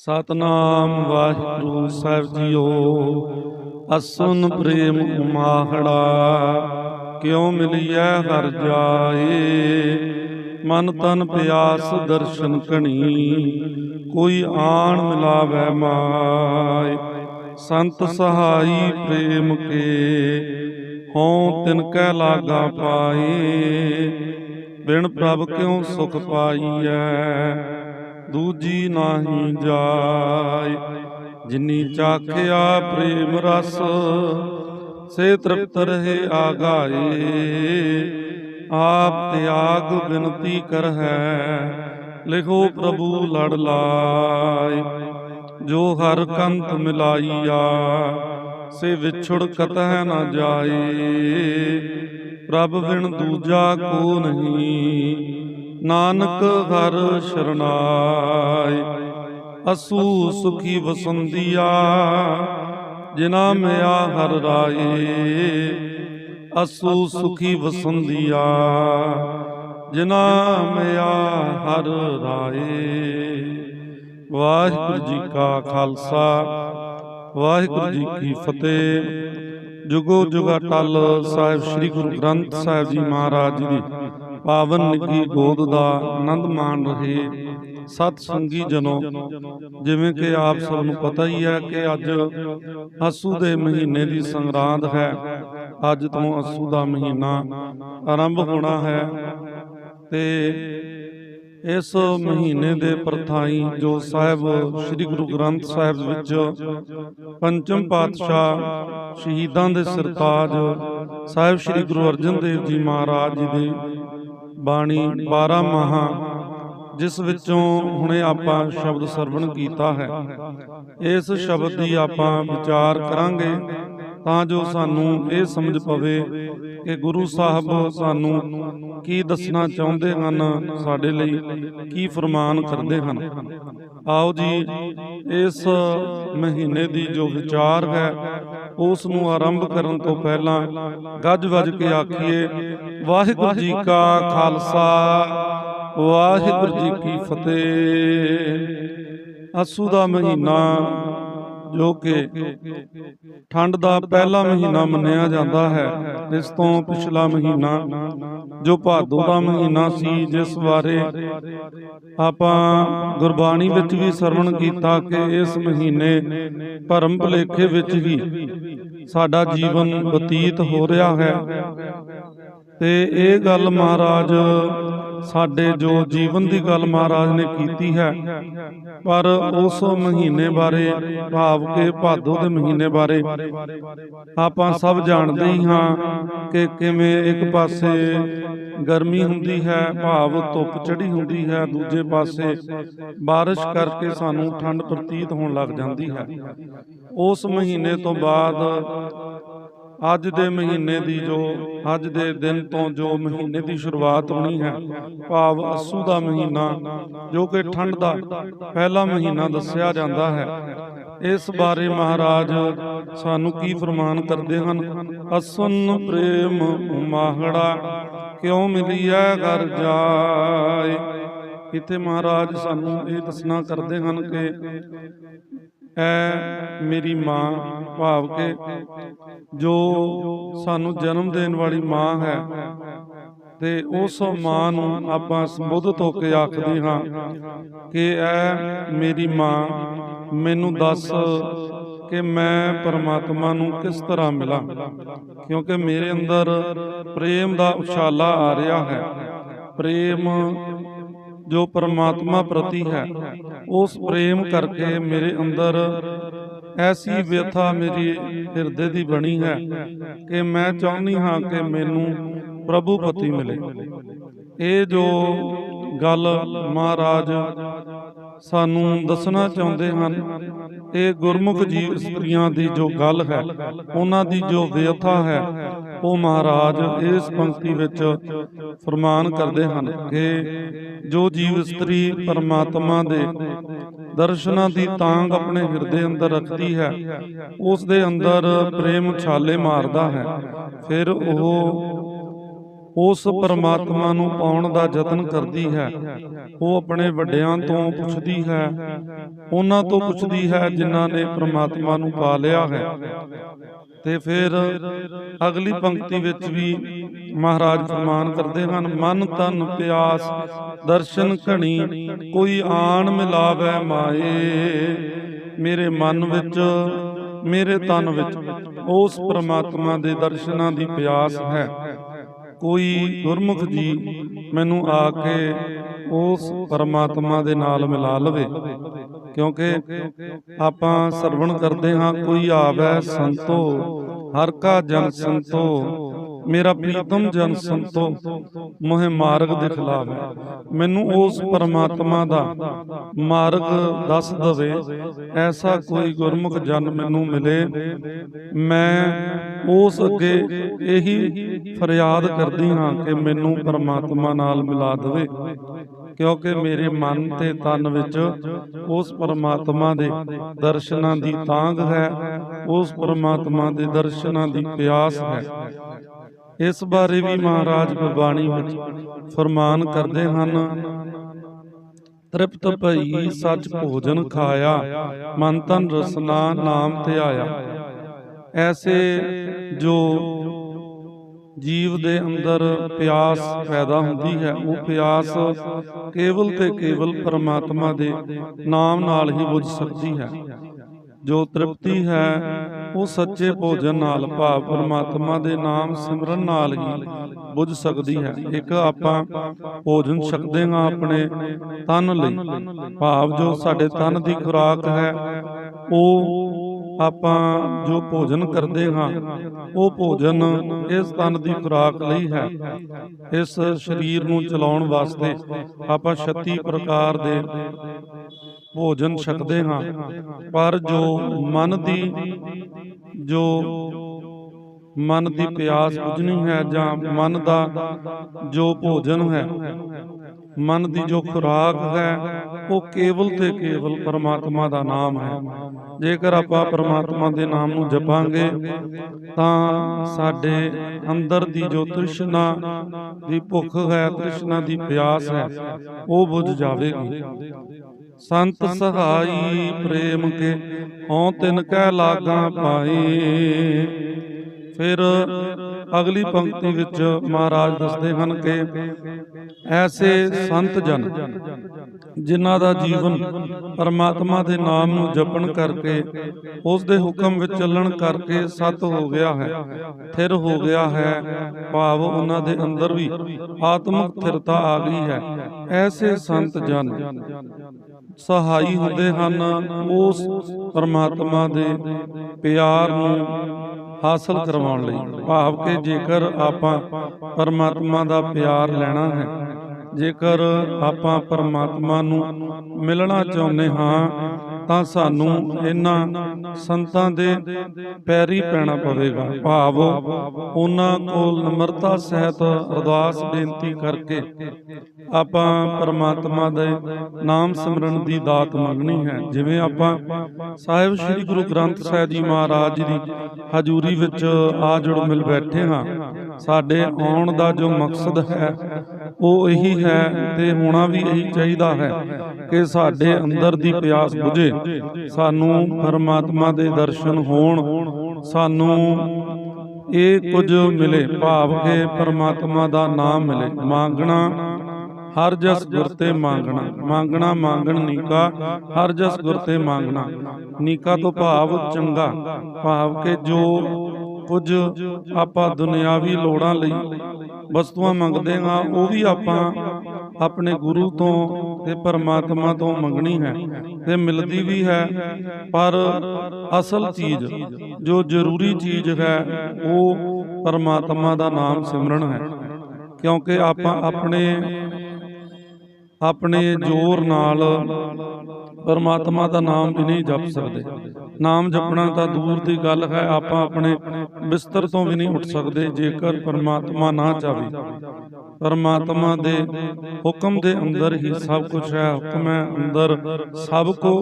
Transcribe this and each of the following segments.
ਸਤਨਾਮ ਵਾਹਿਗੁਰੂ ਸਾਹਿਬ ਜੀਓ, ਅਸੁਨ ਪ੍ਰੇਮ ਉਮਾਹੜਾ, ਕਿਉ ਮਿਲਿਐ ਹਰ ਜਾਏ? ਮਨ ਤਨ ਪਿਆਸ ਦਰਸ਼ਨ ਕਣੀ, ਕੋਈ ਆਣ ਮਿਲਾਵੈ ਮਾਏ। ਸੰਤ ਸਹਾਈ ਪ੍ਰੇਮ ਕੇ, ਹਉ ਤਿਨ ਕੈ ਲਾਗਾ ਪਾਏ। ਬਿਨ ਪ੍ਰਭ ਕਿਉ ਸੁਖ ਪਾਈਐ? ਦੂਜੀ ਨਾਹੀ ਜਾਏ। ਜਿਨੀ ਚਾਖਿਆ ਪ੍ਰੇਮ ਰਸ, ਸੇ ਤ੍ਰਿਪਤ ਰਹੇ ਆਗਾਏ। ਆਪ ਤਿਆਗ ਬਿਨਤੀ ਕਰਹਿ, ਲਿਖੋ ਪ੍ਰਭੂ ਲੜ ਲਾਏ। ਜੋ ਹਰ ਕੰਤ ਮਿਲਾਈਆ, ਸੇ ਵਿਛੜ ਕਤਹਿ ਨਾ ਜਾਏ। ਪ੍ਰਭ ਬਿਨ ਦੂਜਾ ਕੋ ਨਹੀਂ ਨਾਨਕ ਹਰ ਸ਼ਰਨਾਏ। ਅਸੂ ਸੁਖੀ ਵਸੰਦੀਆ ਜਿਨਾ ਮਿਆ ਹਰ ਰਾਏ। ਅਸੂ ਸੁਖੀ ਵਸੰਦੀਆ ਜਿਨਾ ਮਿਆ ਹਰ ਰਾਏ। ਵਾਹਿਗੁਰੂ ਜੀ ਕਾ ਖਾਲਸਾ, ਵਾਹਿਗੁਰੂ ਜੀ ਕੀ ਫਤਿਹ। ਜੁਗੋ ਜੁਗਾ ਟਲ ਸਾਹਿਬ, ਸ੍ਰੀ ਗੁਰੂ ਗ੍ਰੰਥ ਸਾਹਿਬ ਜੀ ਮਹਾਰਾਜ ਜੀ ਦੀ ਪਾਵਨ ਨਿੱਗੀ ਗੋਦ ਦਾ ਆਨੰਦ ਮਾਣ ਰਹੇ ਸਤ ਸੰਗੀ ਜਨੋ ਜਿਵੇਂ ਕਿ ਆਪ ਸਭ ਨੂੰ ਪਤਾ ਹੀ ਹੈ ਕਿ ਅੱਜ ਅਸੂ ਦੇ ਮਹੀਨੇ ਦੀ ਸੰਗਰਾਂਦ ਹੈ। ਅੱਜ ਤੋਂ ਅਸੂ ਦਾ ਮਹੀਨਾ ਆਰੰਭ ਹੋਣਾ ਹੈ। ਤੇ ਇਸ ਮਹੀਨੇ ਦੇ ਪ੍ਰਥਾਈ ਜੋ ਸਾਹਿਬ ਸ੍ਰੀ ਗੁਰੂ ਗ੍ਰੰਥ ਸਾਹਿਬ ਵਿੱਚ ਪੰਚਮ ਪਾਤਸ਼ਾਹ ਸ਼ਹੀਦਾਂ ਦੇ ਸਰਤਾਜ ਸਾਹਿਬ ਸ੍ਰੀ ਗੁਰੂ ਅਰਜਨ ਦੇਵ ਜੀ ਮਹਾਰਾਜ ਜੀ ਦੀ ਬਾਣੀ 12 ਮਹਾ ਜਿਸ ਵਿੱਚੋਂ ਹੁਣੇ ਆਪਾਂ ਸ਼ਬਦ ਸਰਵਣ ਕੀਤਾ ਹੈ। ਇਸ ਸ਼ਬਦ ਦੀ ਆਪਾਂ ਵਿਚਾਰ ਕਰਾਂਗੇ ਤਾਂ ਜੋ ਸਾਨੂੰ ਇਹ ਸਮਝ ਪਵੇ ਕਿ ਗੁਰੂ ਸਾਹਿਬ ਸਾਨੂੰ ਕੀ ਦੱਸਣਾ ਚਾਹੁੰਦੇ ਹਨ ਸਾਡੇ ਲਈ ਕੀ ਫਰਮਾਨ ਕਰਦੇ ਹਨ। ਆਓ ਜੀ ਇਸ ਮਹੀਨੇ ਦੀ ਜੋ ਵਿਚਾਰ ਹੈ ਉਸ ਨੂੰ ਆਰੰਭ ਕਰਨ ਤੋਂ ਪਹਿਲਾਂ ਗੱਜ ਵੱਜ ਕੇ ਆਖੀਏ, ਵਾਹਿਗੁਰੂ ਜੀ ਕਾ ਖਾਲਸਾ, ਵਾਹਿਗੁਰੂ ਜੀ ਕੀ ਫਤਿਹ। ਅਸੂ ਦਾ ਮਹੀਨਾ ਜੋ ਕਿ ਠੰਡ ਦਾ ਪਹਿਲਾ ਮਹੀਨਾ ਮੰਨਿਆ ਜਾਂਦਾ ਹੈ। ਇਸ ਤੋਂ ਪਿਛਲਾ ਮਹੀਨਾ ਜੋ ਭਾਦੋ ਦਾ ਮਹੀਨਾ ਸੀ ਜਿਸ ਬਾਰੇ ਆਪਾਂ ਗੁਰਬਾਣੀ ਵਿੱਚ ਵੀ ਸਰਵਣ ਕੀਤਾ ਕਿ ਇਸ ਮਹੀਨੇ ਭਰਮ ਭੁਲੇਖੇ ਵਿੱਚ ਹੀ ਸਾਡਾ ਜੀਵਨ ਬਤੀਤ ਹੋ ਰਿਹਾ ਹੈ। ਤੇ ਇਹ ਗੱਲ ਮਹਾਰਾਜ ਸਾਡੇ ਜੋ ਜੀਵਨ ਦੀ ਗੱਲ ਮਹਾਰਾਜ ਨੇ ਕੀਤੀ ਹੈ ਪਰ ਉਸ ਮਹੀਨੇ ਬਾਰੇ ਭਾਵ ਕਿ ਭਾਦੋ ਦੇ ਮਹੀਨੇ ਬਾਰੇ ਆਪਾਂ ਸਭ ਜਾਣਦੇ ਹੀ ਹਾਂ ਕਿ ਕਿਵੇਂ ਇੱਕ ਪਾਸੇ ਗਰਮੀ ਹੁੰਦੀ ਹੈ ਭਾਵ ਧੁੱਪ ਚੜੀ ਹੁੰਦੀ ਹੈ ਦੂਜੇ ਪਾਸੇ ਬਾਰਿਸ਼ ਕਰਕੇ ਸਾਨੂੰ ਠੰਡ ਪ੍ਰਤੀਤ ਹੋਣ ਲੱਗ ਜਾਂਦੀ ਹੈ। ਉਸ ਮਹੀਨੇ ਤੋਂ ਬਾਅਦ ਅੱਜ ਦੇ ਮਹੀਨੇ ਦੀ ਜੋ, ਅੱਜ ਦੇ ਦਿਨ ਤੋਂ ਜੋ ਮਹੀਨੇ ਦੀ ਸ਼ੁਰੂਆਤ ਹੋਣੀ ਹੈ, ਭਾਵ ਅਸੂ ਦਾ ਮਹੀਨਾ, ਜੋ ਕਿ ਠੰਡ ਦਾ ਪਹਿਲਾ ਮਹੀਨਾ ਦੱਸਿਆ ਜਾਂਦਾ ਹੈ। ਇਸ ਬਾਰੇ ਮਹਾਰਾਜ ਸਾਨੂੰ ਕੀ ਫਰਮਾਨ ਕਰਦੇ ਹਨ? ਅਸੁਨ ਪ੍ਰੇਮ ਮਾਹੜਾ ਕਿਉ ਮਿਲਿਆ ਘਰ ਜਾਏ? ਇਥੇ ਮਹਾਰਾਜ ਸਾਨੂੰ ਇਹ ਦੱਸਣਾ ਕਰਦੇ ਹਨ ਕਿ ਐ ਮੇਰੀ ਮਾਂ ਭਾਵ ਕੇ, ਜੋ ਸਾਨੂੰ ਜਨਮ ਦੇਣ ਵਾਲੀ ਮਾਂ ਹੈ ਤੇ ਉਸ ਮਾਂ ਨੂੰ ਆਪਾਂ ਸੰਬੋਧਿਤ ਹੋ ਕੇ ਆਖਦੇ ਹਾਂ ਕਿ ਐ ਮੇਰੀ ਮਾਂ, ਮੈਨੂੰ ਦੱਸ ਕਿ ਮੈਂ ਪਰਮਾਤਮਾ ਨੂੰ ਕਿਸ ਤਰ੍ਹਾਂ ਮਿਲਾਂ, ਕਿਉਂਕਿ ਮੇਰੇ ਅੰਦਰ ਪ੍ਰੇਮ ਦਾ ਉਛਾਲਾ ਆ ਰਿਹਾ ਹੈ। ਪ੍ਰੇਮ ਜੋ ਪਰਮਾਤਮਾ ਪ੍ਰਤੀ ਹੈ, ਉਸ ਪ੍ਰੇਮ ਕਰਕੇ ਮੇਰੇ ਅੰਦਰ ਐਸੀ ਵਿਥਾ ਮੇਰੀ ਹਿਰਦੇ ਦੀ ਬਣੀ ਹੈ ਕਿ ਮੈਂ ਚਾਹੁੰਦੀ ਹਾਂ ਕਿ ਮੈਨੂੰ ਪ੍ਰਭੂ ਪਤੀ ਮਿਲੇ। ਇਹ ਜੋ ਗੱਲ ਮਹਾਰਾਜ ਸਾਨੂੰ ਦੱਸਣਾ ਚਾਹੁੰਦੇ ਹਨ ਇਹ ਗੁਰਮੁਖ ਜੀਵ ਇਸਤਰੀਆਂ ਦੀ ਜੋ ਗੱਲ ਹੈ ਉਹਨਾਂ ਦੀ ਜੋ ਵਿਅਥਾ ਹੈ ਉਹ ਮਹਾਰਾਜ ਇਸ ਪੰਕਤੀ ਵਿੱਚ ਫਰਮਾਨ ਕਰਦੇ ਹਨ ਕਿ ਜੋ ਜੀਵ ਇਸਤਰੀ ਪਰਮਾਤਮਾ ਦੇ ਦਰਸ਼ਨਾਂ ਦੀ ਤਾਂਗ ਆਪਣੇ ਹਿਰਦੇ ਅੰਦਰ ਰੱਖਦੀ ਹੈ ਉਸ ਦੇ ਅੰਦਰ ਪ੍ਰੇਮ ਛਾਲੇ ਮਾਰਦਾ ਹੈ। ਫਿਰ ਉਹ ਉਸ ਪਰਮਾਤਮਾ ਨੂੰ ਪਾਉਣ ਦਾ ਯਤਨ ਕਰਦੀ ਹੈ। ਉਹ ਆਪਣੇ ਵੱਡਿਆਂ ਤੋਂ ਪੁੱਛਦੀ ਹੈ। ਉਹਨਾਂ ਤੋਂ ਪੁੱਛਦੀ ਹੈ ਜਿਨ੍ਹਾਂ ਨੇ ਪਰਮਾਤਮਾ ਨੂੰ ਪਾ ਲਿਆ ਹੈ। ਤੇ ਫਿਰ ਅਗਲੀ ਪੰਕਤੀ ਵਿੱਚ ਵੀ ਮਹਾਰਾਜ ਫਰਮਾਨ ਕਰਦੇ ਹਨ, ਮਨ ਤਨ ਪਿਆਸ, ਦਰਸ਼ਨ ਘਣੀ, ਕੋਈ ਆਣ ਮਿਲਾਵੇ ਮਾਏ। ਮੇਰੇ ਮਨ ਵਿੱਚ, ਮੇਰੇ ਤਨ ਵਿੱਚ, ਉਸ ਪ੍ਰਮਾਤਮਾ ਦੇ ਦਰਸ਼ਨਾਂ ਦੀ ਪਿਆਸ ਹੈ। ਕੋਈ ਗੁਰਮੁਖ ਜੀ ਮੈਨੂੰ ਆ ਕੇ ਉਸ ਪਰਮਾਤਮਾ ਦੇ ਨਾਲ ਮਿਲਾ ਲਵੇ। ਕਿਉਂਕਿ ਆਪਾਂ ਸਰਵਣ ਕਰਦੇ ਹਾਂ, ਕੋਈ ਆਵੇ ਸੰਤੋ, ਹਰ ਕਾ ਜਨ ਸੰਤੋ। ਮੇਰਾ ਪ੍ਰੀਤਮ ਜਨ ਸੰਤੋ ਮੋਹਿ ਮਾਰਗ ਦਿਖਲਾਵੇ ਮੈਨੂੰ ਉਸ ਪਰਮਾਤਮਾ ਦਾ ਮਾਰਗ ਦੱਸ ਦਵੇ। ਐਸਾ ਕੋਈ ਗੁਰਮੁਖ ਜਨ ਮੈਨੂੰ ਮਿਲੇ। ਮੈਂ ਉਸ ਅੱਗੇ ਇਹੀ ਫਰਿਆਦ ਕਰਦੀ ਹਾਂ ਕਿ ਮੈਨੂੰ ਪਰਮਾਤਮਾ ਨਾਲ ਮਿਲਾ ਦੇਵੇ। ਕਿਉਂਕਿ ਮੇਰੇ ਮਨ ਤੇ ਤਨ ਵਿੱਚ ਉਸ ਪਰਮਾਤਮਾ ਦੇ ਦਰਸ਼ਨਾਂ ਦੀ ਤਾਂਗ ਹੈ। ਉਸ ਪਰਮਾਤਮਾ ਦੇ ਦਰਸ਼ਨਾਂ ਦੀ ਪਿਆਸ ਹੈ। ਇਸ ਬਾਰੇ ਵੀ ਮਹਾਰਾਜ ਗੁਰਬਾਣੀ ਵਿੱਚ ਫਰਮਾਨ ਕਰਦੇ ਹਨ। ਤ੍ਰਿਪਤ ਭਈ ਸੱਚ ਭੋਜਨ ਖਾਇਆ, ਮਨ ਤਨ ਰਸਨਾ ਨਾਮ ਧਿਆਇਆ। ਐਸੇ ਜੋ ਜੀਵ ਦੇ ਅੰਦਰ ਪਿਆਸ ਪੈਦਾ ਹੁੰਦੀ ਹੈ, ਉਹ ਪਿਆਸ ਕੇਵਲ ਤੇ ਕੇਵਲ ਪਰਮਾਤਮਾ ਦੇ ਨਾਮ ਨਾਲ ਹੀ ਬੁਝ ਸਕਦੀ ਹੈ। ਜੋ ਤ੍ਰਿਪਤੀ ਹੈ, ਉਹ ਸੱਚੇ ਭੋਜਨ ਨਾਲ ਭਾਵ ਪਰਮਾਤਮਾ ਦੇ ਨਾਮ ਸਿਮਰਨ ਨਾਲ ਹੀ ਬੁੱਝ ਸਕਦੀ ਹੈ। ਇੱਕ ਆਪਾਂ ਭੋਜਨ ਛਕਦੇ ਹਾਂ ਆਪਣੇ ਤਨ ਲਈ। ਭਾਵ ਜੋ ਸਾਡੇ ਤਨ ਦੀ ਖੁਰਾਕ ਹੈ, ਉਹ ਆਪਾਂ ਜੋ ਭੋਜਨ ਕਰਦੇ ਹਾਂ, ਉਹ ਭੋਜਨ ਇਸ ਤਨ ਦੀ ਖੁਰਾਕ ਲਈ ਹੈ। ਇਸ ਸਰੀਰ ਨੂੰ ਚਲਾਉਣ ਵਾਸਤੇ ਆਪਾਂ 36 ਪ੍ਰਕਾਰ ਦੇ ਭੋਜਨ ਛਕਦੇ ਹਾਂ। ਪਰ ਜੋ ਮਨ ਦੀ, ਜੋ ਮਨ ਦੀ ਪਿਆਸ ਬੁਝਣੀ ਹੈ ਜਾਂ ਮਨ ਦਾ ਜੋ ਭੋਜਨ ਹੈ ਮਨ ਦੀ ਜੋ ਖੁਰਾਕ ਹੈ ਉਹ ਕੇਵਲ ਤੇ ਕੇਵਲ ਪਰਮਾਤਮਾ ਦਾ ਨਾਮ ਹੈ। ਜੇਕਰ ਆਪਾਂ ਪਰਮਾਤਮਾ ਦੇ ਨਾਮ ਨੂੰ ਜਪਾਂਗੇ ਤਾਂ ਸਾਡੇ ਅੰਦਰ ਦੀ ਜੋ ਤ੍ਰਿਸ਼ਨਾ ਦੀ ਭੁੱਖ ਹੈ ਤ੍ਰਿਸ਼ਨਾ ਦੀ ਪਿਆਸ ਹੈ ਉਹ ਬੁਝ ਜਾਵੇਗੀ। ਸੰਤ ਸਹਾਈ ਪ੍ਰੇਮ ਕੇ ਹਉ ਤਿਨ ਕੈ ਲਾਗਾ ਪਾਈ। ਫਿਰ ਅਗਲੀ ਪੰਕਤੀ ਵਿੱਚ ਮਹਾਰਾਜ ਦੱਸਦੇ ਹਨ ਕਿ ਐਸੇ ਸੰਤ ਜਨ ਜਿਨ੍ਹਾਂ ਦਾ ਜੀਵਨ ਪਰਮਾਤਮਾ ਦੇ ਨਾਮ ਨੂੰ ਜਪਣ ਕਰਕੇ, ਉਸ ਦੇ ਹੁਕਮ ਵਿੱਚ ਚੱਲਣ ਕਰਕੇ ਸਤ ਹੋ ਗਿਆ ਹੈ, ਥਿਰ ਹੋ ਗਿਆ ਹੈ, ਭਾਵ ਉਹਨਾਂ ਦੇ ਅੰਦਰ ਵੀ ਆਤਮਿਕ ਥਿਰਤਾ ਆ ਗਈ ਹੈ। ਐਸੇ ਸੰਤ ਜਨ ਸਹਾਈ ਹੁੰਦੇ ਹਨ ਉਸ ਪਰਮਾਤਮਾ ਦੇ ਪਿਆਰ ਨੂੰ ਹਾਸਲ ਕਰਵਾਉਣ ਲਈ। ਭਾਵ ਕਿ ਜੇਕਰ ਆਪਾਂ ਪਰਮਾਤਮਾ ਦਾ ਪਿਆਰ ਲੈਣਾ ਹੈ, ਜੇਕਰ ਆਪਾਂ ਪਰਮਾਤਮਾ ਨੂੰ ਮਿਲਣਾ ਚਾਹੁੰਦੇ ਹਾਂ ਤਾਂ ਸਾਨੂੰ ਇਹਨਾਂ ਸੰਤਾਂ ਦੇ ਪੈਰੀ ਪੈਣਾ ਪਵੇਗਾ। ਭਾਵ ਉਹਨਾਂ ਕੋਲ ਨਮਰਤਾ ਸਹਿਤ ਅਰਦਾਸ ਬੇਨਤੀ ਕਰਕੇ ਆਪਾਂ ਪਰਮਾਤਮਾ ਦੇ ਨਾਮ ਸਿਮਰਨ ਦੀ ਦਾਤ ਮੰਗਣੀ ਹੈ। ਜਿਵੇਂ ਆਪਾਂ ਸਾਹਿਬ ਸ੍ਰੀ ਗੁਰੂ ਗ੍ਰੰਥ ਸਾਹਿਬ ਜੀ ਮਹਾਰਾਜ ਦੀ ਹਜ਼ੂਰੀ ਵਿੱਚ ਆ ਜੁੜ ਮਿਲ ਬੈਠੇ ਹਾਂ ਸਾਡੇ ਆਉਣ ਦਾ ਜੋ ਮਕਸਦ ਹੈ, ਉਹ ਇਹੀ ਹੈ ਤੇ ਹੋਣਾ ਵੀ ਇਹੀ ਚਾਹੀਦਾ ਹੈ ਕਿ ਸਾਡੇ ਅੰਦਰ ਦੀ ਪਿਆਸ ਬੁਝੇ। ਸਾਨੂੰ ਪਰਮਾਤਮਾ ਦੇ ਦਰਸ਼ਨ ਹੋਣ, ਸਾਨੂੰ ਇਹ ਕੁਝ ਮਿਲੇ, ਭਾਵ ਕੇ ਪਰਮਾਤਮਾ ਦਾ ਨਾਮ ਮਿਲੇ। ਮੰਗਣਾ, ਹਰ ਜਸ ਗੁਰ ਤੇ ਮੰਗਣਾ। ਮੰਗਣਾ, ਮੰਗਣ ਨੀਕਾ, ਹਰ ਜਸ ਗੁਰ ਤੇ ਮੰਗਣਾ। ਨੀਕਾ ਤੋਂ ਭਾਵ ਚੰਗਾ, ਭਾਵ ਕੇ ਜੋ ਕੁਝ ਆਪਾਂ ਦੁਨਿਆਵੀ ਲੋੜਾਂ ਲਈ ਵਸਤੂਆਂ ਮੰਗਦੇ ਹਾਂ, ਉਹ ਵੀ ਆਪਾਂ ਆਪਣੇ ਗੁਰੂ ਤੋਂ ਤੇ ਪਰਮਾਤਮਾ ਤੋਂ ਮੰਗਣੀ ਹੈ ਤੇ ਮਿਲਦੀ ਵੀ ਹੈ। ਪਰ ਅਸਲ ਚੀਜ਼, ਜੋ ਜ਼ਰੂਰੀ ਚੀਜ਼ ਹੈ, ਉਹ ਪਰਮਾਤਮਾ ਦਾ ਨਾਮ ਸਿਮਰਨ ਹੈ। ਕਿਉਂਕਿ ਆਪਾਂ ਆਪਣੇ ਆਪਣੇ ਜ਼ੋਰ ਨਾਲ ਪਰਮਾਤਮਾ ਦਾ ਨਾਮ ਵੀ ਨਹੀਂ ਜਪ ਸਕਦੇ। ਨਾਮ ਜਪਣਾ ਤਾਂ ਦੂਰ ਦੀ ਗੱਲ ਹੈ ਆਪਾਂ ਆਪਣੇ ਬਿਸਤਰ ਤੋਂ ਵੀ ਨਹੀਂ ਉੱਠ ਸਕਦੇ ਜੇਕਰ ਪਰਮਾਤਮਾ ਨਾ ਚਾਵੇ। ਪਰਮਾਤਮਾ ਦੇ ਹੁਕਮ ਦੇ ਅੰਦਰ ਹੀ ਸਭ ਕੁਝ ਹੈ ਹੁਕਮ ਹੈ ਅੰਦਰ। ਸਭ ਕੋ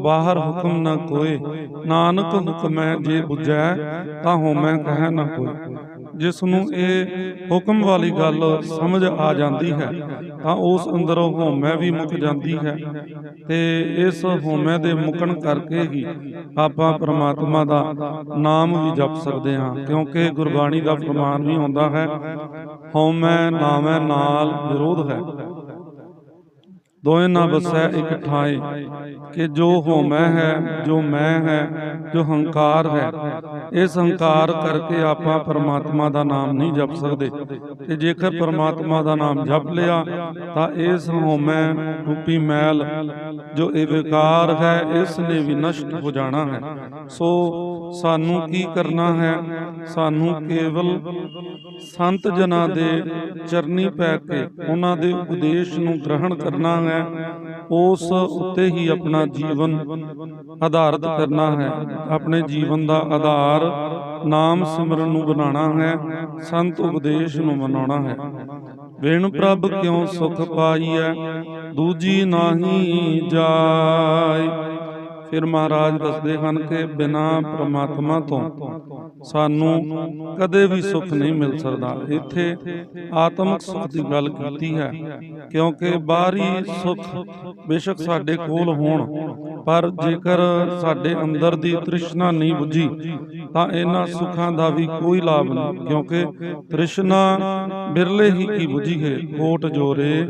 ਬਾਹਰ ਹੁਕਮ ਨਾ ਕੋਏ। ਨਾਨਕ ਹੁਕਮੈ ਜੇ ਬੁਝੈ ਤਾਂ ਹੋਮੈ ਕਹੈ ਨਾ ਕੋਈ ਜਿਸ ਨੂੰ ਇਹ ਹੁਕਮ ਵਾਲੀ ਗੱਲ ਸਮਝ ਆ ਜਾਂਦੀ ਹੈ ਤਾਂ ਉਸ ਅੰਦਰੋਂ ਹਉਮੈ ਵੀ ਮੁੱਕ ਜਾਂਦੀ ਹੈ। ਤੇ ਇਸ ਹਉਮੈ ਦੇ ਮੁੱਕਣ ਕਰਕੇ ਹੀ ਆਪਾਂ ਪ੍ਰਮਾਤਮਾ ਦਾ ਨਾਮ ਵੀ ਜਪ ਸਕਦੇ ਹਾਂ ਕਿਉਂਕਿ ਗੁਰਬਾਣੀ ਦਾ ਫਰਮਾਨ ਵੀ ਹੁੰਦਾ ਹੈ ਹਉਮੈ ਨਾਮੈ ਨਾਲ ਵਿਰੋਧ ਹੈ। ਦੋਏ ਨਾ ਬਸੈ ਇਕ ਠਾਏ ਕਿ ਜੋ ਹਉਮੈ ਹੈ ਜੋ ਮੈਂ ਹੈ ਜੋ ਹੰਕਾਰ ਹੈ ਇਸ ਹੰਕਾਰ ਕਰਕੇ ਆਪਾਂ ਪਰਮਾਤਮਾ ਦਾ ਨਾਮ ਨਹੀਂ ਜਪ ਸਕਦੇ। ਤੇ ਜੇਕਰ ਪਰਮਾਤਮਾ ਦਾ ਨਾਮ ਜਪ ਲਿਆ, ਤਾਂ ਇਸ ਹਉਮੈ ਰੂਪੀ ਮੈਲ, ਜੋ ਇਹ ਵਿਕਾਰ ਹੈ, ਇਸ ਨੇ ਵੀ ਨਸ਼ਟ ਹੋ ਜਾਣਾ ਹੈ। ਸੋ ਸਾਨੂੰ ਕੀ ਕਰਨਾ ਹੈ? ਸਾਨੂੰ ਕੇਵਲ ਸੰਤ ਜਨਾਂ ਦੇ ਚਰਨੀ ਪੈ ਕੇ ਉਹਨਾਂ ਦੇ ਉਪਦੇਸ਼ ਨੂੰ ਗ੍ਰਹਿਣ ਕਰਨਾ ਹੈ। ਉਸ ਉੱਤੇ ਹੀ ਆਪਣਾ ਜੀਵਨ ਆਧਾਰਿਤ ਕਰਨਾ ਹੈ। ਆਪਣੇ ਜੀਵਨ ਦਾ ਆਧਾਰ ਨਾਮ ਸਿਮਰਨ ਨੂੰ ਬਣਾਉਣਾ ਹੈ। ਸੰਤ ਉਪਦੇਸ਼ ਨੂੰ ਬਣਾਉਣਾ ਹੈ। ਵੇਣ ਪ੍ਰਭ ਕਿਉ ਸੁਖ ਪਾਈਐ? ਦੂਜੀ ਨਾਹੀ ਜਾਏ। ਫਿਰ ਮਹਾਰਾਜ ਦੱਸਦੇ ਹਨ ਕਿ ਬਿਨਾ ਪ੍ਰਮਾਤਮਾ ਤੋਂ ਸਾਨੂੰ ਕਦੇ ਵੀ ਸੁੱਖ ਨਹੀਂ ਮਿਲ ਸਕਦਾ। ਇੱਥੇ ਆਤਮਿਕ ਸੁੱਖ ਦੀ ਗੱਲ ਕੀਤੀ ਹੈ, ਕਿਉਂਕਿ ਬਾਹਰੀ ਸੁੱਖ ਬੇਸ਼ੱਕ ਸਾਡੇ ਕੋਲ ਹੋਣ, ਪਰ ਜੇਕਰ ਸਾਡੇ ਅੰਦਰ ਦੀ ਤ੍ਰਿਸ਼ਨਾ ਨਹੀਂ ਬੁੱਝੀ, ਤਾਂ ਇਹਨਾਂ ਸੁੱਖਾਂ ਦਾ ਵੀ ਕੋਈ ਲਾਭ ਨਹੀਂ, ਕਿਉਂਕਿ ਤ੍ਰਿਸ਼ਨਾ ਬਿਰਲੇ ਹੀ ਕੀ ਬੁੱਝੀ ਹੈ, ਕੋਟ ਜੋਰੇ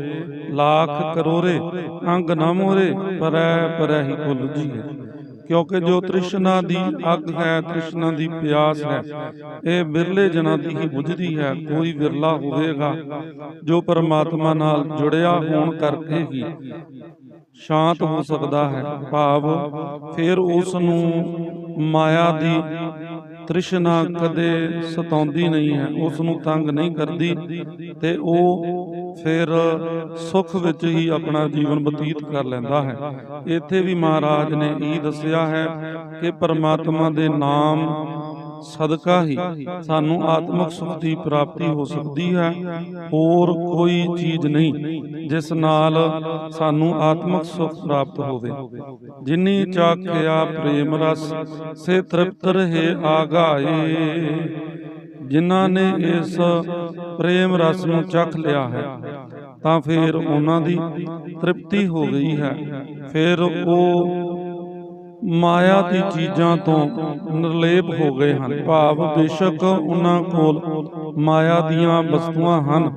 ਲੱਖ ਕਰੋਰੇ ਅੰਗ ਨਾ ਮੋਰੇ ਪਰੈ ਪਰੈ ਹੀ ਕੁਲ ਜੀ ਕਿਉਂਕਿ ਜੋ ਤ੍ਰਿਸ਼ਨਾ ਦੀ ਅੱਗ ਹੈ ਤ੍ਰਿਸ਼ਨਾ ਦੀ ਪਿਆਸ ਹੈ ਇਹ ਬਿਰਲੇ ਜਨਾਂ ਦੀ ਹੀ ਬੁਝਦੀ ਹੈ ਕੋਈ ਵਿਰਲਾ ਹੋਵੇਗਾ ਜੋ ਪਰਮਾਤਮਾ ਨਾਲ ਜੁੜਿਆ ਹੋਣ ਕਰਕੇ ਹੀ ਸ਼ਾਂਤ ਹੋ ਸਕਦਾ ਹੈ ਭਾਵ ਫਿਰ ਉਸ ਨੂੰ ਮਾਇਆ ਦੀ ਤ੍ਰਿਸ਼ਨਾ ਕਦੇ ਸਤਾਉਂਦੀ ਨਹੀਂ ਹੈ ਉਸ ਨੂੰ ਤੰਗ ਨਹੀਂ ਕਰਦੀ ਤੇ ਉਹ ਫਿਰ ਸੁਖ ਵਿੱਚ ਹੀ ਆਪਣਾ ਜੀਵਨ ਬਤੀਤ ਕਰ ਲੈਂਦਾ ਹੈ। ਇੱਥੇ ਵੀ ਮਹਾਰਾਜ ਨੇ ਇਹ ਦੱਸਿਆ ਹੈ ਕਿ ਪਰਮਾਤਮਾ ਦੇ ਨਾਮ ਸਦਕਾ ਹੀ ਸਾਨੂੰ ਆਤਮਿਕ ਸੁਖ ਦੀ ਪ੍ਰਾਪਤੀ ਹੋ ਸਕਦੀ ਹੈ। ਹੋਰ ਕੋਈ ਚੀਜ਼ ਨਹੀਂ ਜਿਸ ਨਾਲ ਸਾਨੂੰ ਆਤਮਿਕ ਸੁਖ ਪ੍ਰਾਪਤ ਹੋਵੇ। ਜਿਨੀ ਚਾਖਿਆ ਪ੍ਰੇਮ ਰਸ, ਸੇ ਤ੍ਰਿਪਤ ਰਹੇ ਆਗਾਏ। ਜਿਨ੍ਹਾਂ ਨੇ ਇਸ ਪ੍ਰੇਮ ਰਸ ਨੂੰ ਚਖ ਲਿਆ ਹੈ, ਤਾਂ ਫਿਰ ਉਹਨਾਂ ਦੀ ਤ੍ਰਿਪਤੀ ਹੋ ਗਈ ਹੈ। ਫਿਰ ਉਹ ਮਾਇਆ ਦੀ ਚੀਜ਼ਾਂ ਤੋਂ ਨਿਰਲੇਪ ਹੋ ਗਏ ਹਨ। ਭਾਵ ਬੇਸ਼ੱਕ ਉਹਨਾਂ ਕੋਲ ਮਾਇਆ ਦੀਆਂ ਵਸਤੂਆਂ ਹਨ,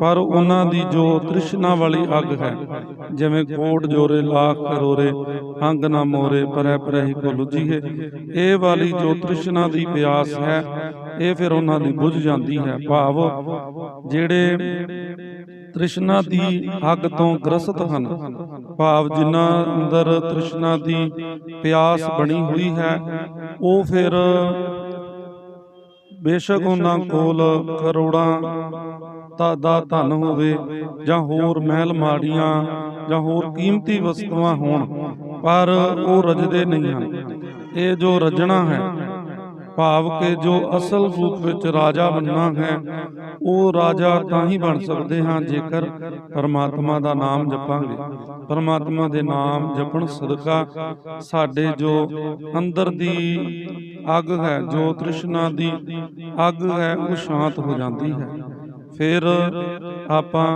ਪਰ ਉਹਨਾਂ ਦੀ ਜੋ ਤ੍ਰਿਸ਼ਨਾ ਵਾਲੀ ਅੱਗ ਹੈ, ਜਿਵੇਂ ਕੋਟ ਜੋਰੇ ਲਾਖ ਕਰੋਰੇ ਅੰਗ ਨਾ ਮੋਰੇ ਪਰੈ ਪਰੈ ਹੀ ਕੋ ਲੁਝੀਏ, ਇਹ ਵਾਲੀ ਜੋ ਤ੍ਰਿਸ਼ਨਾ ਦੀ ਪਿਆਸ ਹੈ, ਇਹ ਫਿਰ ਉਹਨਾਂ ਦੀ ਬੁਝ ਜਾਂਦੀ ਹੈ। ਭਾਵ ਜਿਹੜੇ ਤ੍ਰਿਸ਼ਨਾ ਦੀ ਅੱਗ ਤੋਂ ਗ੍ਰਸਤ ਹਨ ਭਾਵ ਜਿਨ੍ਹਾਂ ਅੰਦਰ ਤ੍ਰਿਸ਼ਨਾ ਦੀ ਪਿਆਸ ਬਣੀ ਹੋਈ ਹੈ, ਉਹ ਫਿਰ ਬੇਸ਼ੱਕ ਉਹਨਾਂ ਕੋਲ ਕਰੋੜਾਂ ਦਾ ਦਾ ਧਨ ਹੋਵੇ ਜਾਂ ਹੋਰ ਮਹਿਲ ਮਾੜੀਆਂ ਜਾਂ ਹੋਰ ਕੀਮਤੀ ਵਸਤੂਆਂ ਹੋਣ, ਪਰ ਉਹ ਰਜਦੇ ਨਹੀਂ ਹਨ। ਇਹ ਜੋ ਰਜਣਾ ਹੈ ਭਾਵ ਕਿ ਜੋ ਅਸਲ ਰੂਪ ਵਿੱਚ ਰਾਜਾ ਬਣਨਾ ਹੈ, ਉਹ ਰਾਜਾ ਤਾਂ ਹੀ ਬਣ ਸਕਦੇ ਹਾਂ ਜੇਕਰ ਪਰਮਾਤਮਾ ਦਾ ਨਾਮ ਜਪਾਂਗੇ। ਪਰਮਾਤਮਾ ਦੇ ਨਾਮ ਜਪਣ ਸਦਕਾ ਸਾਡੇ ਜੋ ਅੰਦਰ ਦੀ ਅੱਗ ਹੈ, ਜੋ ਤ੍ਰਿਸ਼ਨਾ ਦੀ ਅੱਗ ਹੈ, ਉਹ ਸ਼ਾਂਤ ਹੋ ਜਾਂਦੀ ਹੈ। ਫਿਰ ਆਪਾਂ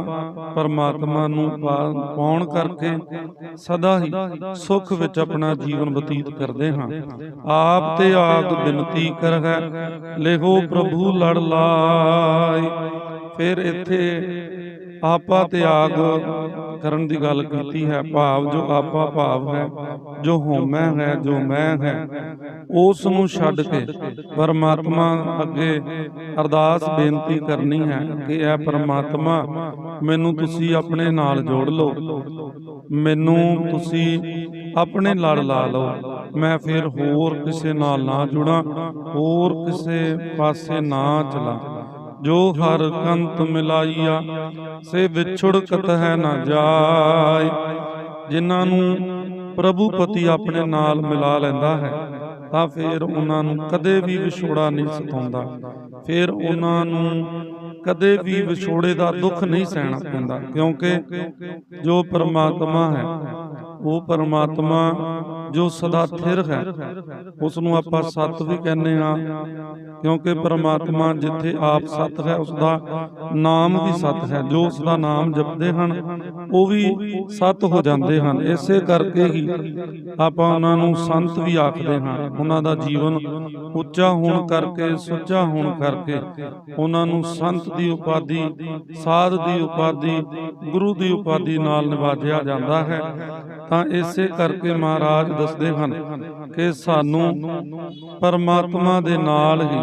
ਪਰਮਾਤਮਾ ਨੂੰ ਪਾਉਣ ਕਰਕੇ ਸਦਾ ਹੀ ਸੁਖ ਵਿੱਚ ਆਪਣਾ ਜੀਵਨ ਬਤੀਤ ਕਰਦੇ ਹਾਂ। ਆਪ ਤੇ ਆਪ ਬਿਨਤੀ ਕਰ ਹੈ ਲਿਖੋ ਪ੍ਰਭੂ ਲੜ ਲਾਈ ਫਿਰ ਇੱਥੇ ਆਪਾ ਤਿਆਗ ਕਰਨ ਦੀ ਗੱਲ ਕੀਤੀ ਹੈ। ਭਾਵ ਜੋ ਆਪਾ ਭਾਵ ਹੈ ਜੋ ਹਉਮੈ ਹੈ ਜੋ ਮੈਂ ਹੈ ਉਸ ਨੂੰ ਛੱਡ ਕੇ ਪਰਮਾਤਮਾ ਅੱਗੇ ਅਰਦਾਸ ਬੇਨਤੀ ਕਰਨੀ ਹੈ ਕਿ ਇਹ ਪਰਮਾਤਮਾ ਮੈਨੂੰ ਤੁਸੀਂ ਆਪਣੇ ਨਾਲ ਜੋੜ ਲਓ। ਮੈਨੂੰ ਤੁਸੀਂ ਆਪਣੇ ਲੜ ਲਾ ਲਓ। ਮੈਂ ਫਿਰ ਹੋਰ ਕਿਸੇ ਨਾਲ ਨਾ ਜੁੜਾਂ ਹੋਰ ਕਿਸੇ ਪਾਸੇ ਨਾ ਚਲਾਂ। ਜੋ ਹਰ ਕੰਤ ਮਿਲਾਈਆ, ਸੇ ਵਿਛੁੜ ਹੈ ਨਾ ਜਾਏ। ਜਿਨ੍ਹਾਂ ਨੂੰ ਪ੍ਰਭੂ ਪਤੀ ਆਪਣੇ ਨਾਲ ਮਿਲਾ ਲੈਂਦਾ ਹੈ, ਤਾਂ ਫਿਰ ਉਹਨਾਂ ਨੂੰ ਕਦੇ ਵੀ ਵਿਛੋੜਾ ਨਹੀਂ ਸਤਾਉਂਦਾ। ਫਿਰ ਉਹਨਾਂ ਨੂੰ ਕਦੇ ਵੀ ਵਿਛੋੜੇ ਦਾ ਦੁੱਖ ਨਹੀਂ ਸਹਿਣਾ ਪੈਂਦਾ, ਕਿਉਂਕਿ ਜੋ ਪਰਮਾਤਮਾ ਹੈ ਉਹ ਪਰਮਾਤਮਾ ਜੋ ਸਦਾ ਥਿਰ ਹੈ। ਉਸ ਨੂੰ ਆਪਾਂ ਸਤ ਵੀ ਕਹਿੰਦੇ ਆ ਕਿਉਂਕਿ ਪਰਮਾਤਮਾ ਜਿੱਥੇ ਆਪ ਸਤ ਹੈ ਉਸ ਦਾ ਨਾਮ ਵੀ ਸਤ ਹੈ। ਜੋ ਉਸ ਦਾ ਨਾਮ ਜਪਦੇ ਹਨ, ਉਹ ਵੀ ਸਤ ਹੋ ਜਾਂਦੇ ਹਨ। ਇਸੇ ਕਰਕੇ ਹੀ ਆਪਾਂ ਉਹਨਾਂ ਨੂੰ ਸੰਤ ਵੀ ਆਖਦੇ ਹਾਂ। ਉਹਨਾਂ ਦਾ ਜੀਵਨ ਉੱਚਾ ਹੋਣ ਕਰਕੇ, ਸੁੱਚਾ ਹੋਣ ਕਰਕੇ ਉਹਨਾਂ ਨੂੰ ਸੰਤ ਦੀ ਉਪਾਧੀ, ਸਾਧ ਦੀ ਉਪਾਧੀ, ਗੁਰੂ ਦੀ ਉਪਾਧੀ ਨਾਲ ਨਿਵਾਜਿਆ ਜਾਂਦਾ ਹੈ। ਤਾਂ ਇਸੇ ਕਰਕੇ ਮਹਾਰਾਜ ਦੱਸਦੇ ਹਨ ਕਿ ਸਾਨੂੰ ਪਰਮਾਤਮਾ ਦੇ ਨਾਲ ਹੀ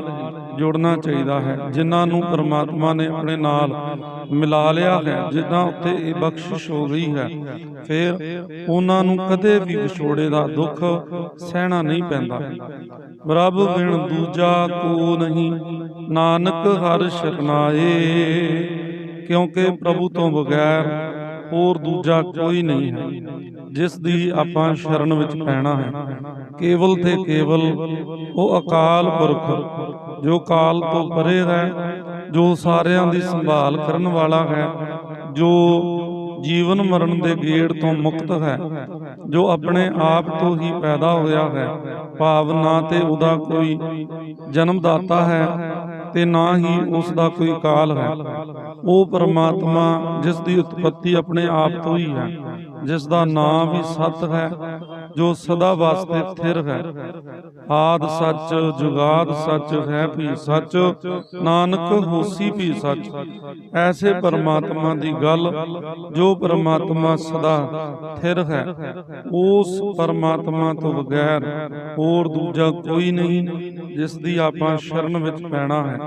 ਜੁੜਨਾ ਚਾਹੀਦਾ ਹੈ, ਜਿਨ੍ਹਾਂ ਨੂੰ ਪਰਮਾਤਮਾ ਨੇ ਆਪਣੇ ਨਾਲ ਮਿਲਾ ਲਿਆ ਹੈ, ਜਿੱਦਾਂ ਉੱਤੇ ਇਹ ਬਖਸ਼ਿਸ਼ ਹੋ ਗਈ ਹੈ। ਫਿਰ ਉਹਨਾਂ ਨੂੰ ਕਦੇ ਵੀ ਵਿਛੋੜੇ ਦਾ ਦੁੱਖ ਸਹਿਣਾ ਨਹੀਂ ਪੈਂਦਾ। ਰੱਬ ਬਿਨ ਦੂਜਾ ਕੋ ਨਹੀਂ, ਨਾਨਕ ਹਰ ਸ਼ਰਨਾਏ, ਕਿਉਂਕਿ ਪ੍ਰਭੂ ਤੋਂ ਬਗੈਰ ਹੋਰ ਦੂਜਾ ਕੋਈ ਨਹੀਂ ਹੈ, ਜਿਸ ਦੀ ਆਪਾਂ ਸ਼ਰਨ ਵਿੱਚ ਪੈਣਾ ਹੈ। ਕੇਵਲ ਤੇ ਕੇਵਲ ਉਹ ਅਕਾਲ ਪੁਰਖ, ਜੋ ਕਾਲ ਤੋਂ ਪਰੇ ਹੈ ਜੋ ਸਾਰਿਆਂ ਦੀ ਸੰਭਾਲ ਕਰਨ ਵਾਲਾ ਹੈ, ਜੋ ਜੀਵਨ ਮਰਨ ਦੇ ਗੇੜ ਤੋਂ ਮੁਕਤ ਹੈ, ਜੋ ਆਪਣੇ ਆਪ ਤੋਂ ਹੀ ਪੈਦਾ ਹੋਇਆ ਹੈ ਭਾਵ ਨਾ ਤੇ ਉਹਦਾ ਕੋਈ ਜਨਮਦਾਤਾ ਹੈ ਤੇ ਨਾ ਹੀ ਉਸ ਦਾ ਕੋਈ ਕਾਲ ਹੈ। ਉਹ ਪਰਮਾਤਮਾ ਜਿਸ ਦੀ ਉਤਪਤੀ ਆਪਣੇ ਆਪ ਤੋਂ ਹੀ ਹੈ ਜਿਸ ਦਾ ਨਾਮ ਵੀ ਸਤ ਹੈ, ਜੋ ਸਦਾ ਵਾਸਤੇ ਸਥਿਰ ਹੈ। ਆਦ ਸੱਚ, ਜੁਗਾਦ ਸੱਚ, ਹੈ ਵੀ ਸੱਚ, ਨਾਨਕ ਹੋਸੀ ਵੀ ਸੱਚ। ਐਸੇ ਪਰਮਾਤਮਾ ਦੀ ਗੱਲ ਜੋ ਪਰਮਾਤਮਾ ਸਦਾ ਸਥਿਰ ਹੈ। ਉਸ ਪਰਮਾਤਮਾ ਤੋਂ ਬਗੈਰ ਹੋਰ ਦੂਜਾ ਕੋਈ ਨਹੀਂ, ਜਿਸ ਦੀ ਆਪਾਂ ਸ਼ਰਨ ਵਿੱਚ ਪੈਣਾ ਹੈ,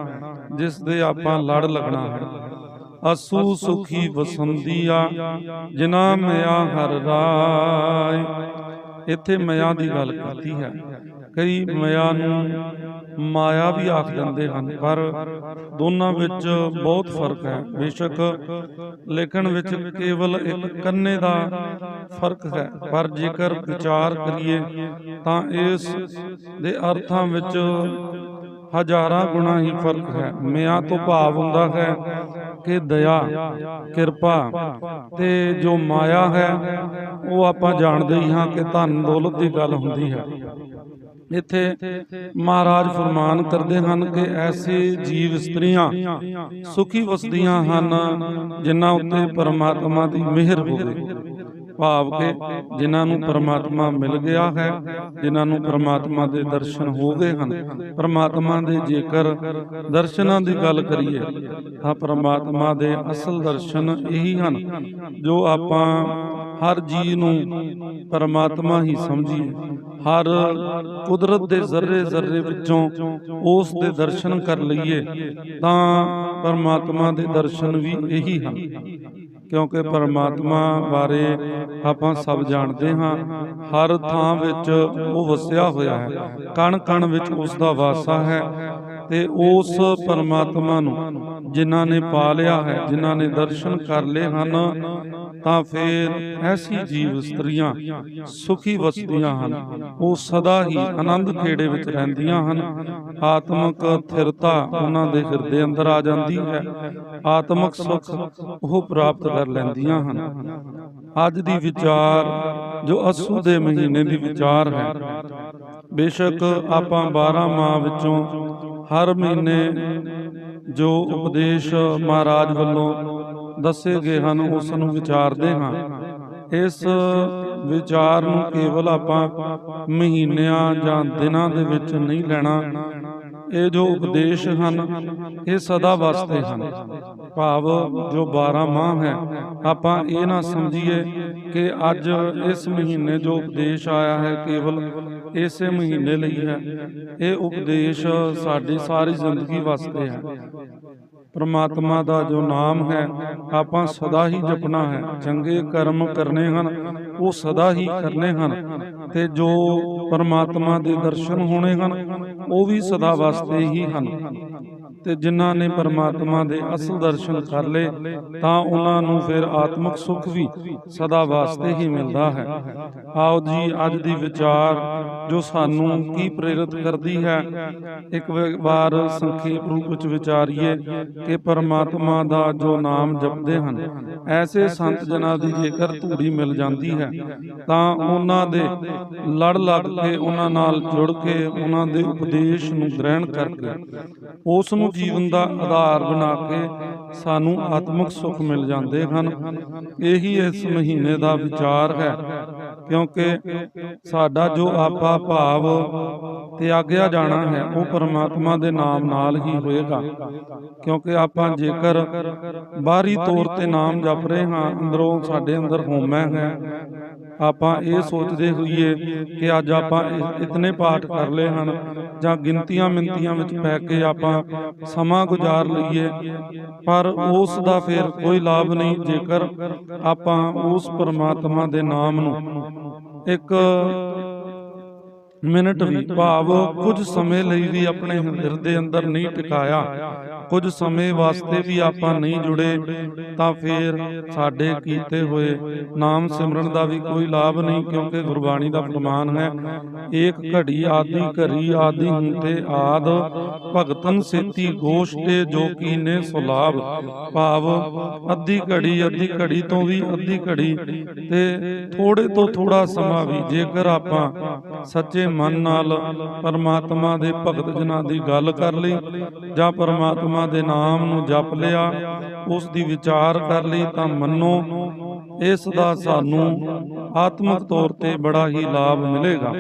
ਜਿਸ ਦੇ ਆਪਾਂ ਲੜ ਲੱਗਣਾ ਹੈ। ਅਸੂ ਸੁਖੀ ਵਸੰਦੀਆ ਜਿਨਾ ਮਿਆ ਹਰ ਰਾਏ। ਇੱਥੇ ਮਿਆ ਦੀ ਗੱਲ ਕੀਤੀ ਹੈ। ਕਈ ਮਿਆ ਨੂੰ ਮਾਇਆ ਵੀ ਆਖ ਦਿੰਦੇ ਹਨ ਪਰ ਦੋਨਾਂ ਵਿੱਚ ਬਹੁਤ ਫ਼ਰਕ ਹੈ। ਬੇਸ਼ੱਕ ਲੇਖਣ ਵਿੱਚ ਕੇਵਲ ਇੱਕ ਕੰਨੇ ਦਾ ਫ਼ਰਕ ਹੈ ਪਰ ਜੇਕਰ ਵਿਚਾਰ ਕਰੀਏ ਤਾਂ ਇਸ ਦੇ ਅਰਥਾਂ ਵਿੱਚ ਹਜ਼ਾਰਾਂ ਗੁਣਾ ਹੀ ਫ਼ਰਕ ਹੈ। ਮਿਆਂ ਤੋਂ ਭਾਵ ਹੁੰਦਾ ਹੈ ਕਿ ਦਇਆ, ਕਿਰਪਾ ਤੇ ਜੋ ਮਾਇਆ ਹੈ, ਉਹ ਆਪਾਂ ਜਾਣਦੇ ਹੀ ਹਾਂ ਕਿ ਧਨ ਦੌਲਤ ਦੀ ਗੱਲ ਹੁੰਦੀ ਹੈ। ਇੱਥੇ ਮਹਾਰਾਜ ਫਰਮਾਨ ਕਰਦੇ ਹਨ ਕਿ ਐਸੇ ਜੀਵ ਇਸਤਰੀਆਂ ਸੁਖੀ ਵਸਦੀਆਂ ਹਨ ਜਿਨ੍ਹਾਂ ਉੱਤੇ ਪਰਮਾਤਮਾ ਦੀ ਮਿਹਰ ਹੋਵੇ। ਭਾਵ ਕਿ ਜਿਨ੍ਹਾਂ ਨੂੰ ਪਰਮਾਤਮਾ ਮਿਲ ਗਿਆ ਹੈ, ਜਿਨ੍ਹਾਂ ਨੂੰ ਪਰਮਾਤਮਾ ਦੇ ਦਰਸ਼ਨ ਹੋ ਗਏ ਹਨ। ਪਰਮਾਤਮਾ ਦੇ ਜੇਕਰ ਦਰਸ਼ਨਾਂ ਦੀ ਗੱਲ ਕਰੀਏ, ਤਾਂ ਪਰਮਾਤਮਾ ਦੇ ਅਸਲ ਦਰਸ਼ਨ ਇਹੀ ਹਨ, ਜੋ ਆਪਾਂ ਹਰ ਜੀ ਨੂੰ ਪਰਮਾਤਮਾ ਹੀ ਸਮਝੀਏ। ਹਰ ਕੁਦਰਤ ਦੇ ਜ਼ਰਰੇ ਜ਼ਰਰੇ ਵਿੱਚੋਂ ਉਸ ਦੇ ਦਰਸ਼ਨ ਕਰ ਲਈਏ, ਤਾਂ ਪਰਮਾਤਮਾ ਦੇ ਦਰਸ਼ਨ ਵੀ ਇਹੀ ਹਨ। ਕਿਉਂਕਿ ਪਰਮਾਤਮਾ ਬਾਰੇ ਆਪਾਂ ਸਭ ਜਾਣਦੇ ਹਾਂ। ਹਰ ਥਾਂ ਵਿੱਚ ਉਹ ਵਸਿਆ ਹੋਇਆ ਹੈ। ਕਣ ਕਣ ਵਿੱਚ ਉਸ ਦਾ ਵਾਸਾ ਹੈ। ਤੇ ਉਸ ਪਰਮਾਤਮਾ ਨੂੰ ਜਿਨ੍ਹਾਂ ਨੇ ਪਾ ਲਿਆ ਹੈ, ਜਿਨ੍ਹਾਂ ਨੇ ਦਰਸ਼ਨ ਕਰ ਲਏ ਹਨ, ਤਾਂ ਫਿਰ ਐਸੀ ਜੀਵ ਇਸਤਰੀਆਂ ਸੁਖੀ ਵਸਦੀਆਂ ਹਨ। ਉਹ ਸਦਾ ਹੀ ਆਨੰਦ ਖੇੜੇ ਵਿੱਚ ਰਹਿੰਦੀਆਂ ਹਨ। ਆਤਮਿਕ ਥਿਰਤਾ ਉਹਨਾਂ ਦੇ ਹਿਰਦੇ ਅੰਦਰ ਆ ਜਾਂਦੀ ਹੈ। ਆਤਮਿਕ ਸੁਖ ਉਹ ਪ੍ਰਾਪਤ ਕਰ ਲੈਂਦੀਆਂ ਹਨ। ਅੱਜ ਦੀ ਵਿਚਾਰ, ਜੋ ਅਸੂ ਦੇ ਮਹੀਨੇ ਦੀ ਵਿਚਾਰ ਹੈ, ਬੇਸ਼ੱਕ ਆਪਾਂ 12 ਮਾਹ ਵਿੱਚੋਂ ਹਰ ਮਹੀਨੇ ਜੋ ਉਪਦੇਸ਼ ਮਹਾਰਾਜ ਵੱਲੋਂ ਦੱਸੇ ਗਏ ਹਨ, ਉਸ ਨੂੰ ਵਿਚਾਰਦੇ ਹਾਂ। ਇਸ ਵਿਚਾਰ ਨੂੰ ਕੇਵਲ ਆਪਾਂ ਮਹੀਨਿਆਂ ਜਾਂ ਦਿਨਾਂ ਦੇ ਵਿੱਚ ਨਹੀਂ ਲੈਣਾ। ਇਹ ਜੋ ਉਪਦੇਸ਼ ਹਨ, ਇਹ ਸਦਾ ਵਾਸਤੇ ਹਨ। ਭਾਵ ਜੋ 12 ਮਾਹ ਹੈ, ਆਪਾਂ ਇਹ ਨਾ ਸਮਝੀਏ ਕਿ ਅੱਜ ਇਸ ਮਹੀਨੇ ਜੋ ਉਪਦੇਸ਼ ਆਇਆ ਹੈ, ਕੇਵਲ ਇਸੇ ਮਹੀਨੇ ਲਈ ਹੈ। ਇਹ ਉਪਦੇਸ਼ ਸਾਡੀ ਸਾਰੀ ਜ਼ਿੰਦਗੀ ਵਾਸਤੇ ਹੈ। ਪ੍ਰਮਾਤਮਾ ਦਾ ਜੋ ਨਾਮ ਹੈ, ਆਪਾਂ ਸਦਾ ਹੀ ਜਪਣਾ ਹੈ। ਚੰਗੇ ਕਰਮ ਕਰਨੇ ਹਨ, ਉਹ ਸਦਾ ਹੀ ਕਰਨੇ ਹਨ। ਤੇ ਜੋ ਪਰਮਾਤਮਾ ਦੇ ਦਰਸ਼ਨ ਹੋਣੇ ਹਨ, ਉਹ ਵੀ ਸਦਾ ਵਾਸਤੇ ਹੀ ਹਨ। ਤੇ ਜਿਨ੍ਹਾਂ ਨੇ ਪਰਮਾਤਮਾ ਦੇ ਅਸਲ ਦਰਸ਼ਨ ਕਰ ਲਏ, ਤਾਂ ਉਹਨਾਂ ਨੂੰ ਫਿਰ ਆਤਮਿਕ ਸੁੱਖ ਵੀ ਸਦਾ ਵਾਸਤੇ ਹੀ ਮਿਲਦਾ ਹੈ। ਆਓ ਜੀ, ਅੱਜ ਦੀ ਵਿਚਾਰ ਜੋ ਸਾਨੂੰ ਕੀ ਪ੍ਰੇਰਿਤ ਕਰਦੀ ਹੈ, ਇੱਕ ਵਾਰ ਸੰਖੇਪ ਰੂਪ ਵਿੱਚ ਵਿਚਾਰੀਏ ਕਿ ਪਰਮਾਤਮਾ ਦਾ ਜੋ ਨਾਮ ਜਪਦੇ ਹਨ, ਐਸੇ ਸੰਤ ਜਨਾਂ ਦੀ ਜੇਕਰ ਧੂੜੀ ਮਿਲ ਜਾਂਦੀ ਹੈ, ਤਾਂ ਉਹਨਾਂ ਦੇ ਲੜ ਲੜ ਕੇ, ਉਹਨਾਂ ਨਾਲ ਜੁੜ ਕੇ, ਉਹਨਾਂ ਦੇ ਉਪਦੇਸ਼ ਨੂੰ ਗ੍ਰਹਿਣ ਕਰਕੇ, ਉਸ ਨੂੰ ਜੀਵਨ ਦਾ ਆਧਾਰ ਬਣਾ ਕੇ ਸਾਨੂੰ ਆਤਮਿਕ ਸੁੱਖ ਮਿਲ ਜਾਂਦੇ ਹਨ। ਇਹੀ ਇਸ ਮਹੀਨੇ ਦਾ ਵਿਚਾਰ ਹੈ, ਕਿਉਂਕਿ ਸਾਡਾ ਜੋ ਆਪਾ ਭਾਵ ਤਿਆਗਿਆ ਜਾਣਾ ਹੈ, ਉਹ ਪਰਮਾਤਮਾ ਦੇ ਨਾਮ ਨਾਲ ਹੀ ਹੋਏਗਾ। ਕਿਉਂਕਿ ਆਪਾਂ ਜੇਕਰ ਬਾਹਰੀ ਤੌਰ ਤੇ ਨਾਮ ਜਪ ਰਹੇ ਹਾਂ, ਅੰਦਰੋਂ ਸਾਡੇ ਅੰਦਰ ਹੋਮੈ ਹੈ ਆਪਾਂ ਇਹ ਸੋਚਦੇ ਹੋਈਏ ਕਿ ਅੱਜ ਆਪਾਂ ਇਤਨੇ ਪਾਠ ਕਰ ਲਏ ਹਨ, ਜਾਂ ਗਿਣਤੀਆਂ ਮਿੰਤੀਆਂ ਵਿੱਚ ਪੈ ਕੇ ਆਪਾਂ ਸਮਾਂ ਗੁਜ਼ਾਰ ਲਈਏ, ਪਰ ਉਸ ਦਾ ਫਿਰ ਕੋਈ ਲਾਭ ਨਹੀਂ ਜੇਕਰ ਆਪਾਂ ਉਸ ਪਰਮਾਤਮਾ ਦੇ ਨਾਮ ਨੂੰ ਇੱਕ ਮਿੰਟ ਵੀ ਭਾਵ ਕੁਝ ਸਮੇਂ ਲਈ ਵੀ ਆਪਣੇ ਹਿਰਦੇ ਅੰਦਰ ਨਹੀਂ ਟਿਕਾਇਆ। ਕੁਝ ਸਮੇਂ ਵਾਸਤੇ ਵੀ ਆਪਾਂ ਨਹੀਂ ਜੁੜੇ ਤਾਂ ਫਿਰ ਸਾਡੇ ਕੀਤੇ ਹੋਏ ਨਾਮ ਸਿਮਰਨ ਦਾ ਵੀ ਕੋਈ ਲਾਭ ਨਹੀਂ ਕਿਉਂਕਿ ਗੁਰਬਾਣੀ ਦਾ ਫਰਮਾਨ ਹੈ ਏਕ ਘੜੀ ਆਦੀ ਘੜੀ ਆਦੀ ਹੁੰਤੇ ਆਦ ਭਗਤਨ ਸੇਤੀ ਗੋਸ਼ਟੇ ਜੋ ਕੀਨੇ ਸੁਲਾਭ ਭਾਵ ਅੱਧੀ ਘੜੀ ਅੱਧੀ ਘੜੀ ਤੋਂ ਵੀ ਅੱਧੀ ਘੜੀ ਤੇ ਥੋੜੇ ਤੋਂ ਥੋੜਾ ਸਮਾਂ ਵੀ ਜੇਕਰ ਆਪਾਂ ਸੱਚੇ ਮਨ ਨਾਲ ਪਰਮਾਤਮਾ ਦੇ ਭਗਤ ਜਨਾਂ ਦੀ ਗੱਲ ਕਰ ਲਈ ਜਾਂ ਪਰਮਾਤਮਾ ਦੇ ਨਾਮ ਨੂੰ ਜਪ ਲਿਆ, ਉਸ ਦੀ ਵਿਚਾਰ ਕਰ ਲਈ ਤਾਂ ਮੰਨੋ, ਇਸ ਦਾ ਸਾਨੂੰ ਆਤਮਿਕ ਤੌਰ ਤੇ ਬੜਾ ਹੀ ਲਾਭ ਮਿਲੇਗਾ।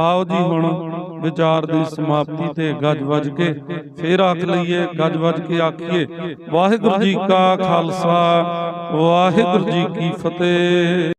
ਆਓ ਜੀ ਹੁਣ ਵਿਚਾਰ ਦੀ ਸਮਾਪਤੀ ਤੇ ਗੱਜ ਵੱਜ ਕੇ ਫੇਰ ਆਖ ਲਈਏ, ਗੱਜ ਵੱਜ ਕੇ ਆਖੀਏ, ਵਾਹਿਗੁਰੂ ਜੀ ਕਾ ਖਾਲਸਾ, ਵਾਹਿਗੁਰੂ ਜੀ ਕੀ ਫਤਿਹ।